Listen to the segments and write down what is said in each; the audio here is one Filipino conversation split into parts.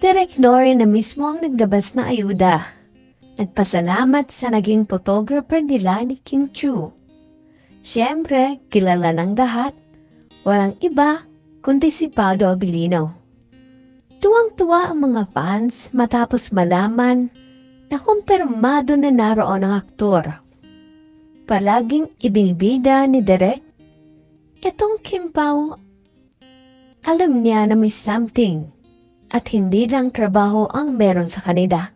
Derek Lore na mismo ang naglabas na ayuda. Nagpasalamat sa naging photographer nila ni Kim Chu. Siyempre, kilala ng lahat. Walang iba kundi si Paolo Abilino. Tuwang-tuwa ang mga fans matapos malaman na kumpirmado na naroon ang aktor. Palaging ibinibida ni Derek, itong Kim Pao, alam niya na may something at hindi lang trabaho ang meron sa kanila.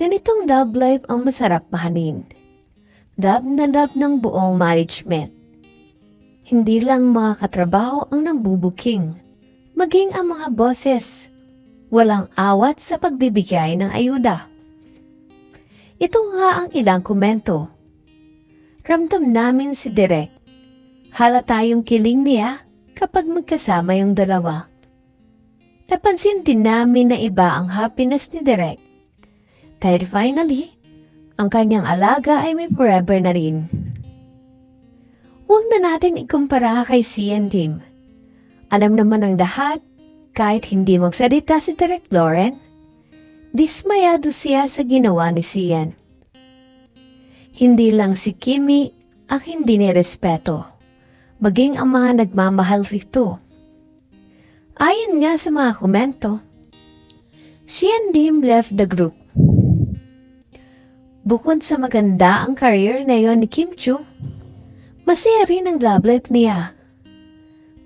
Ganitong love life ang masarap mahalin. Love na love ng buong management. Hindi lang mga katrabaho ang nambubuking, maging ang mga bosses. Walang awat sa pagbibigay ng ayuda. Ito nga ang ilang komento. Ramdam namin si Derek. Halata yung kiling niya kapag magkasama yung dalawa. Napansin din namin na iba ang happiness ni Derek. Dahil finally, ang kanyang alaga ay may forever na rin. Huwag na natin ikumpara kay Sian Tim. Alam naman ng lahat, kahit hindi magsalita si Derek Lauren, dismayado siya sa ginawa ni Sian. Hindi lang si Kimi ang hindi nirespeto, maging ang mga nagmamahal rito. Ayon nga sa mga komento, Sian Dim left the group. Bukod sa maganda ang career na yon ni Kim Chu, masaya rin ang love life niya.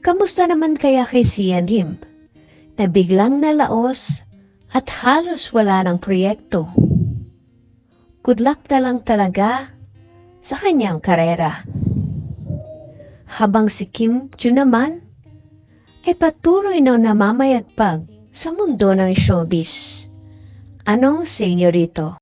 Kamusta naman kaya kay Sian Lim na biglang nalaos at halos wala ng proyekto? Good luck na lang talaga sa kanyang karera. Habang si Kim Chu naman ay patuloy na namamayagpag sa mundo ng showbiz. Anong senyorito?